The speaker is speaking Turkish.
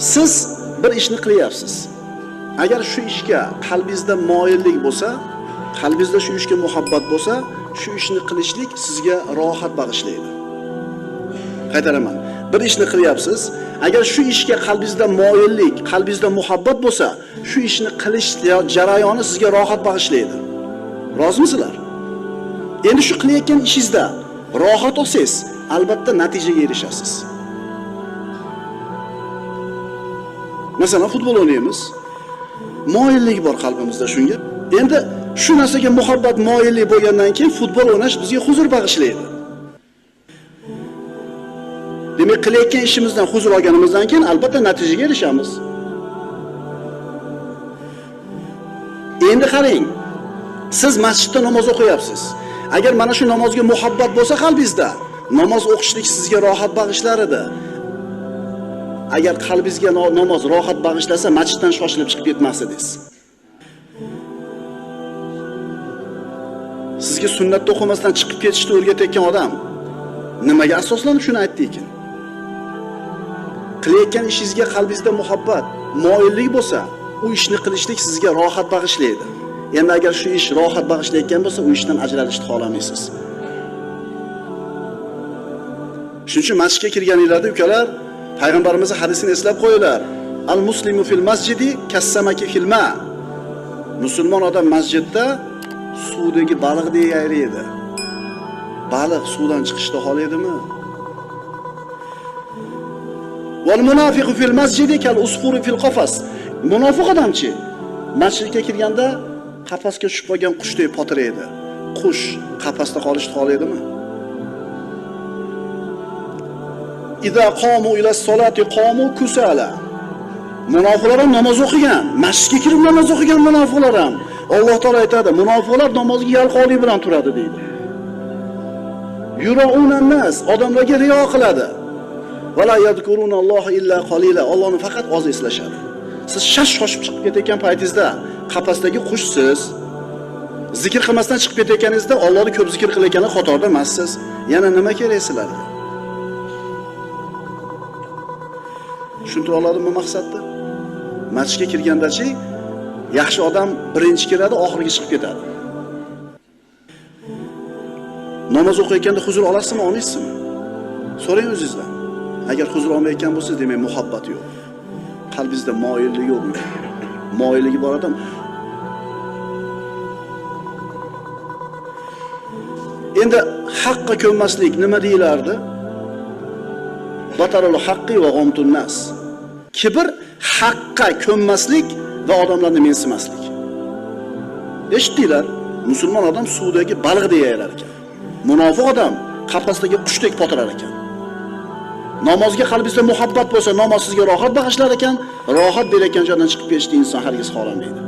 siz bir ishni qilyapsiz. Agar shu ishga qalbingizda moyillik bo'lsa qalbingizda shu ishga muhabbat bo'lsa shu ishni qilishlik sizga rohat bag'ishlaydi. Qaytaraman. Bir ishni qilyapsiz. Agar shu ishga qalbingizda moyillik qalbingizda muhabbat bo'lsa shu ishni qilish jarayoni sizga rohat bag'ishlaydi. Rozimisizlar endi shu qilayotgan ishingizda rohat olsangiz albatta natijaga erishasiz. Masalan futbol o'ynaymiz moyillik bor qalbimizda shunga endi shu narsaga muhabbat moyillik bo'lgandan keyin futbol o'ynash bizga huzur bag'ishlaydi. Demak qilayotgan ishimizdan huzur olganimizdan keyin albatta natijaga erishamiz. Endi qarang siz masjidda namoz o'qiyapsiz. Agar mana shu namozga muhabbat bo'lsa qalbingizda namoz o'qishlik sizga rohat bag'ishlar edi agar qalbingizga namoz rohat bag'ishlasa masjiddan shoshilib chiqib ketmas edingiz sizga sunnatni o'qimasdan chiqib ketishni o'rgatayotgan odam nimaga asoslanib shuni aytdi ekan? Qilayotgan ishingizga qalbingizda muhabbat moyillik bo'lsa u ishni qilishlik sizga rohat bag'ishlaydi. Endi agar shu ish rohat bag'ishlayotgan bo'lsa u ishdan ajralishni xohlamaysiz. Shuning uchun masjidga kirganinglarda ukalar payg'ambarimizni hadisini eslab qo'yinglar al muslimu fil masjidi kassamaki fil ma musulmon odam masjidda suvdagi baliqdek yayraydi baliq suvdan chiqishni xohlaydimi Val munafiqu fil masjidi kal usfuri fil qafas. Munofiq odamchi masjidga kirganda qafasga tushib qolgan qushdek potiraydi. Qush qafasda qolishni xohlaydimi? Ida qomu ila solati qomu kusala. Munofiqlar ham namoz o'qigan, masjidga kirib namoz o'qigan munofiqlar ham. Alloh taolo aytadi, munofiqlar namozga yalqonlik bilan turadi deydi. Yuraunan nas, odamlarga riyo qiladi. Vala yadkuruna Alloh illa qalila. Allohni faqat oz eslashadi. Siz shash shoshib chiqib ketayotgan paytingizda qafasdagi qushsiz, zikr qilmasdan chiqib ketayotganingizda Allohni ko'p zikr qilayotganlar qatorida emassiz. Yana nima kerak sizlarga? Tushuntira oladimmi maqsadni? Masjidga kirgandachi yaxshi odam birinchi kiradi, oxirgi chiqib ketadi. Namoz o'qiyotganda huzur olasizmi, olmaysizmi? So'rang o'zingizdan. Agar huzur olmayotgan bo'lsangiz, demak muhabbat yo'q. Qalbingizda moyillik yo'q. Moyilligi bor odam Endi haqqa ko'nmaslik nima deyilardi? Batarul haqqi va g'omtun nas. Kibr haqqa ko'nmaslik va odamlarni mensimaslik. Eshitdinglar? Musulmon odam suvdagi baliqdek yayrar ekan. Munofiq odam qafasdagi qushdek potirar ekan. Namozga qalbingizda muhabbat bo'lsa, namoz sizga rohat bag'ishlar ekan, rohat berayotgan joydan chiqib ketishni inson hargiz xohlamaydi.